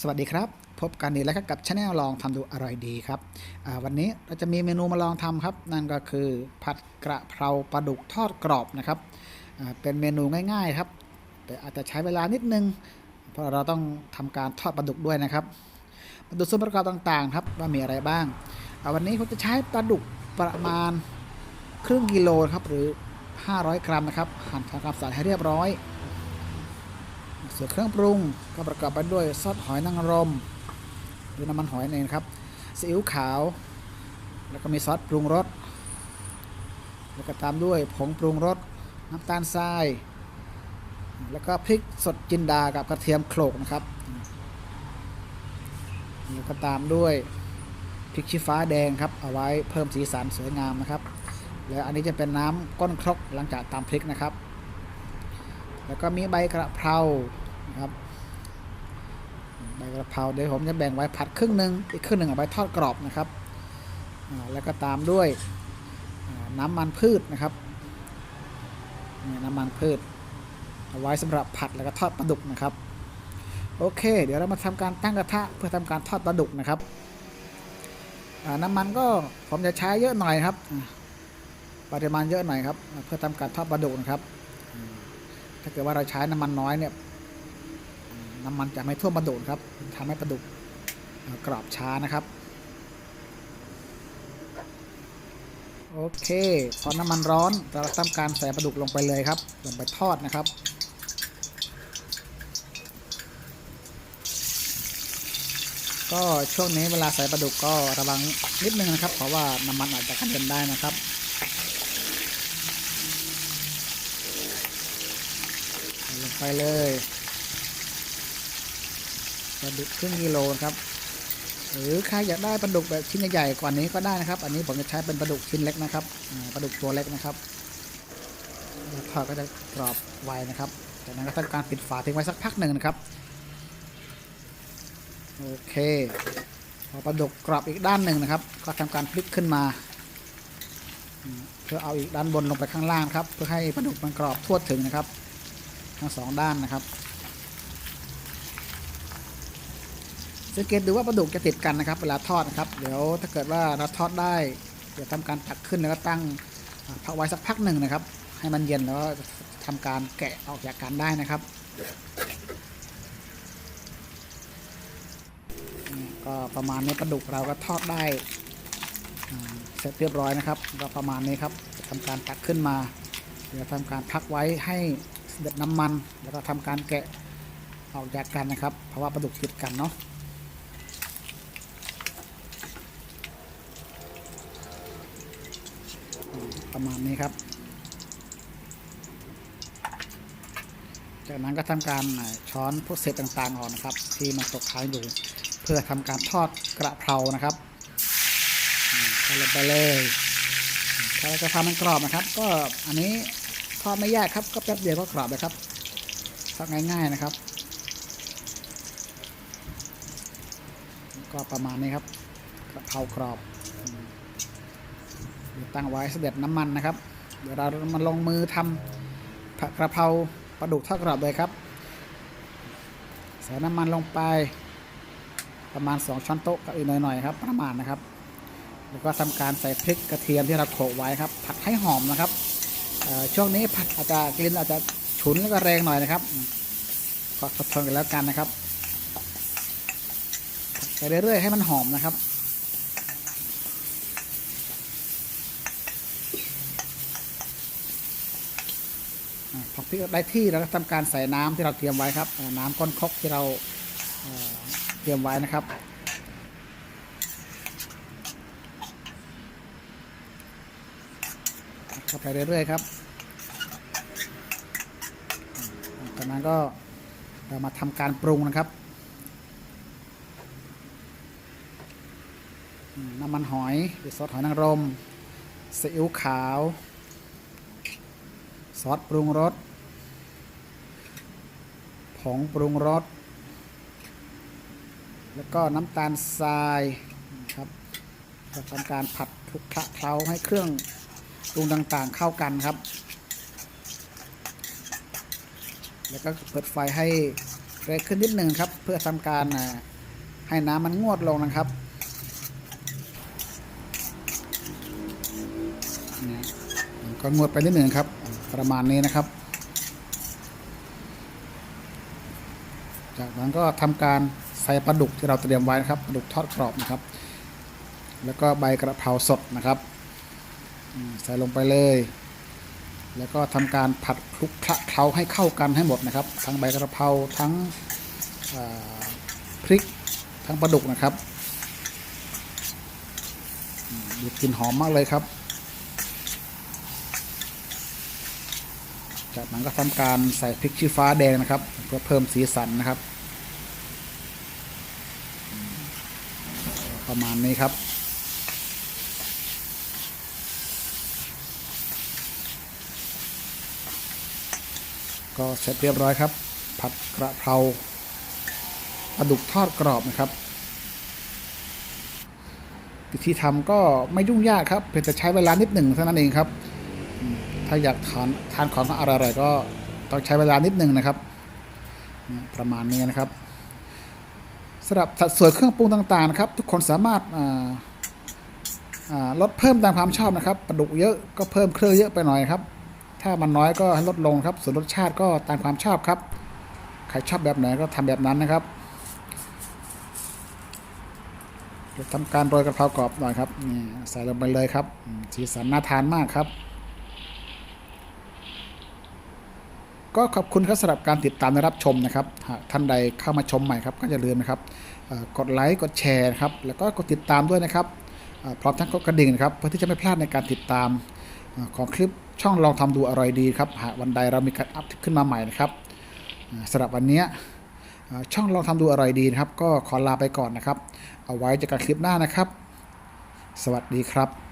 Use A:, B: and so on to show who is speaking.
A: สวัสดีครับ พบกันอีกแล้วครับกับช anel ลองทำดูอร่อยดีครับวันนี้เราจะมีเมนูมาลองทำครับ นั่นก็คือผัดกระเพราปลาดุกทอดกรอบนะครับเป็นเมนูง่ายๆครับ แต่อาจจะใช้เวลานิดนึง เพราะเราต้องทำการทอดปลาดุกด้วยนะครับมาดูส่วนประกอบต่างๆ ครับว่ามีอะไรบ้างวันนี้ผมจะใช้ปลาดุกประมาณครึ่งกิโลครับหรือ 500 กรัมนะครับหั่นทำความสะอาดให้เรียบร้อย ส่วนเครื่องปรุงก็ประกอบไปด้วยซอสหอยนางรมหรือน้ำมันหอยนั่นเองครับซีอิ๊วขาว แล้วก็มีซอสปรุงรสแล้วก็ตามด้วยผงปรุงรสน้ำตาลทราย แล้วก็พริกสดจินดากับกระเทียมโขลกนะครับแล้วก็ตามด้วยพริกชี้ฟ้าแดงครับเอาไว้เพิ่มสีสันสวยงามนะครับ แล้วอันนี้จะเป็นน้ำก้นครกหลังจากตามพริกนะครับ แล้วก็มีใบกระเพรานะครับใบกระเพราเดี๋ยวผมจะแบ่งไว้ผัดครึ่งหนึ่งอีกครึ่งหนึ่งเอาไว้ทอดกรอบนะครับแล้วก็ตามด้วยน้ำมันพืชนะครับนี่น้ำมันพืชเอาไว้สำหรับผัดแล้วก็ทอดปลาดุกนะครับโอเค เดี๋ยวเรามาทำการตั้งกระทะเพื่อทำการทอดปลาดุกนะครับน้ำมันก็ผมจะใช้เยอะหน่อยครับ ปริมาณเยอะหน่อยครับ เพื่อทำการทอดปลาดุกนะครับ ถ้าเกิดว่าเราใช้น้ำมันน้อยเนี่ยน้ำมันจะไม่ท่วมปลาดุกครับทำให้ปลาดุกกรอบช้านะครับ โอเค พอน้ำมันร้อนเราทำการใส่ปลาดุกลงไปเลยครับ ลงไปทอดนะครับก็ช่วงนี้เวลาใส่ปลาดุกก็ระวังนิดนึงนะครับ เพราะว่าน้ำมันอาจจะกระเด็นได้นะครับ ใส่ลง ไปเลยปลาดุกครึ่งกิโลนะครับ หรือใครอยากได้ปลาดุกแบบชิ้นใหญ่ๆกว่านี้ก็ได้นะครับ อันนี้ผมจะใช้เป็นปลาดุกชิ้นเล็กนะครับปลาดุกตัวเล็กนะครับแล้วทอดก็จะกรอบไวนะครับ จากนั้นก็ทำการปิดฝาทิ้งไว้สักพักหนึ่งนะครับโอเคพอปลาดุกกรอบอีกด้านหนึ่งนะครับ ก็ทำการพลิกขึ้นมา เพื่อเอาอีกด้านบนลงไปข้างล่างครับ เพื่อให้ปลาดุกมันกรอบทั่วถึงนะครับ ทั้งสองด้านนะครับ สังเกตดูว่าปลาดุกจะติดกันนะครับ เวลาทอดนะครับ เดี๋ยวถ้าเกิดว่าเราทอดได้ เดี๋ยวทำการตักขึ้นแล้วก็ตั้งพักไว้สักพักหนึ่งนะครับ ให้มันเย็นแล้วทำการแกะออกจากกันได้นะครับ ก็ประมาณนี้ปลาดุกเราก็ทอดได้เสร็จเรียบร้อยนะครับก็ประมาณนี้ครับทำการตักขึ้นมา เดี๋ยวทำการพักไว้ให้ เดือดน้ำมัน แล้วก็ทำการแกะออกจากกันนะครับ เพราะว่าปลาดุกติดกันเนาะประมาณนี้ครับ จากนั้นก็ทำการช้อนพวกเศษต่างๆออกนะครับ ที่มันตกค้างอยู่เพื่อทำการทอดกระเพรานะครับอืมใส่ลงไปเลยถ้าเราจะทำมันกรอบนะครับ ก็อันนี้ อดไม่ยากครับ ก็แป๊บเดียวก็กรอบเลยครับทอดง่าย ๆนะครับ ก็ประมาณนี้ครับกระเพรากรอบตั้งไว้เสด็จน้ำมันนะครับ เดี๋ยวเรามาลงมือทำผัดกระเพราปลาดุกทอดกรอบเลยครับใส่น้ำมันลงไปประมาณ 2 ช้อนโต๊ะกับอีกหน่อยๆครับ ประมาณนะครับ แล้วก็ทำการใส่พริกกระเทียมที่เราโขลกไว้ครับ ผัดให้หอมนะครับ ช่วงนี้ผัดอาจจะกลิ่นอาจจะฉุนแล้วก็แรงหน่อยนะครับอืมก็ทนกันแล้วกันนะครับไปเรื่อยๆให้มันหอมนะครับอ่าพอพริกได้ที่เราก็ทำการใส่น้ำที่เราเตรียมไว้ครับน้ำก้นครกที่เราเตรียมไว้นะครับ เข้าไปเรื่อยๆครับอ่าจากนั้นก็เรามาทำการปรุงนะครับน้ำมันหอยหรือซอสหอยนางรมซีอิ๊วขาว ซอสปรุงรสผงปรุงรสแล้วก็น้ำตาลทรายนะครับจะทำการผัดคลุกคละเคล้าให้เครื่อง ปรุงต่างๆเข้ากันครับ แล้วก็เปิดไฟให้แรงขึ้นนิดหนึ่งครับ เพื่อทำการให้น้ำมันงวดลงนะครับก็งวดไปนิดหนึ่งครับ ประมาณนี้นะครับ จากนั้นก็ทำการใส่ปลาดุกที่เราเตรียมไว้นะครับปลาดุกทอดกรอบนะครับ แล้วก็ใบกระเพราสดนะครับ ใส่ลงไปเลย แล้วก็ทำการผัดคลุกเคล้าให้เข้ากันให้หมดนะครับ ทั้งใบกระเพราทั้งพริกทั้งปลาดุกนะครับดูกลิ่นหอมมากเลยครับ จากนั้นก็ทำการใส่พริกชี้ฟ้าแดงนะครับเพื่อเพิ่มสีสันนะครับ ประมาณนี้ครับ ก็เสร็จเรียบร้อยครับ ผัดกระเพราปลาดุกทอดกรอบนะครับวิธีทำก็ไม่ยุ่งยากครับ เพียงแต่ใช้เวลานิดหนึ่งเท่านั้นเองครับ ถ้าอยากทานทานของอร่อยๆก็ต้องใช้เวลานิดหนึ่งนะครับ ประมาณนี้นะครับสำหรับสัดส่วนเครื่องปรุงต่างๆนะครับ ทุกคนสามารถลดเพิ่มตามความชอบนะครับปลาดุกเยอะก็เพิ่มเครื่องเยอะไปหน่อยครับ ถ้ามันน้อยก็ให้ลดลงครับ ส่วนรสชาติก็ตามความชอบครับ ใครชอบแบบไหนก็ทำแบบนั้นนะครับจะทำการโรยกระเพรากรอบหน่อยครับนี่ใส่ลงไปเลยครับ สีสันน่าทานมากครับ ก็ขอบคุณครับสำหรับการติดตามและรับชมนะครับหากท่านใดเข้ามาชมใหม่ครับ ก็อย่าลืมนะครับกดไลค์กดแชร์ครับแล้วก็กดติดตามด้วยนะครับพร้อมทั้งกดกระดิ่งนะครับเพื่อที่จะไม่พลาดในการติดตาม ของคลิปช่องลองทำดูอร่อยดีครับหากวันใดเรามีการอัพขึ้นมาใหม่นะครับสำหรับวันนี้ช่องลองทำดูอร่อยดีนะครับ ก็ขอลาไปก่อนนะครับ เอาไว้เจอกันคลิปหน้านะครับ สวัสดีครับ